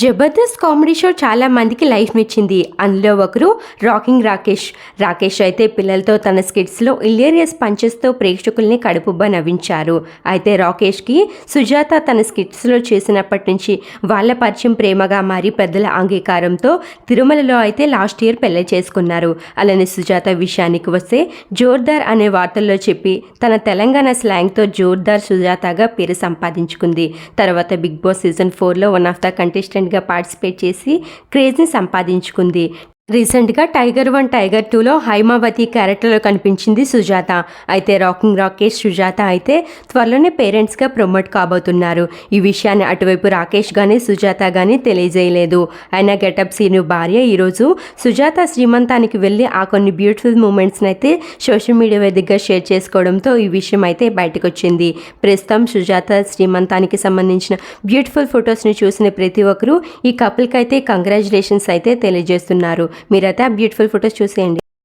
Jabardasth comedy show చాలా మందికి life ఇచ్చింది. అందులో ఒకరు రాకింగ్ రాకేష్. రాకేష్ అయితే పిల్లలతో తన స్కిట్స్లో ఇల్లేరియస్ పంచెస్తో ప్రేక్షకుల్ని కడుపుబ్బ నవ్వించారు. అయితే రాకేష్కి సుజాత తన స్కిట్స్లో చేసినప్పటి నుంచి వాళ్ళ పరిచయం ప్రేమగా మారి పెద్దల అంగీకారంతో తిరుమలలో అయితే లాస్ట్ ఇయర్ పెళ్ళి చేసుకున్నారు. అలానే సుజాత విషయానికి వస్తే జోర్దార్ అనే వార్తల్లో చెప్పి తన తెలంగాణ స్లాంగ్తో జోర్దార్ సుజాతగా పేరు సంపాదించుకుంది. తర్వాత బిగ్ బాస్ సీజన్ ఫోర్లో వన్ ఆఫ్ ద కంటెస్టెంట్గా పార్టిసిపేట్ చేసి క్రేజ్ని సంపాదించుకుంది. రీసెంట్గా టైగర్ వన్ టైగర్ టూలో హైమావతి క్యారెక్టర్లో కనిపించింది సుజాత. అయితే రాకింగ్ రాకేష్ సుజాత అయితే త్వరలోనే పేరెంట్స్గా ప్రమోట్ కాబోతున్నారు. ఈ విషయాన్ని అటువైపు రాకేష్ కానీ సుజాత కానీ తెలియజేయలేదు. అయినా గెటప్ సీను భార్య ఈరోజు సుజాత శ్రీమంతానికి వెళ్ళి ఆ కొన్ని బ్యూటిఫుల్ మూమెంట్స్ని అయితే సోషల్ మీడియా వేదికగా షేర్ చేసుకోవడంతో ఈ విషయం అయితే బయటకు వచ్చింది ప్రస్తుతం సుజాత శ్రీమంతానికి సంబంధించిన బ్యూటిఫుల్ ఫొటోస్ని చూసిన ప్రతి ఒక్కరూ ఈ కపుల్కి అయితే కంగ్రాచులేషన్స్ అయితే తెలియజేస్తున్నారు. మీరైతే ఆ బ్యూటిఫుల్ ఫొటోస్ చూసేయండి.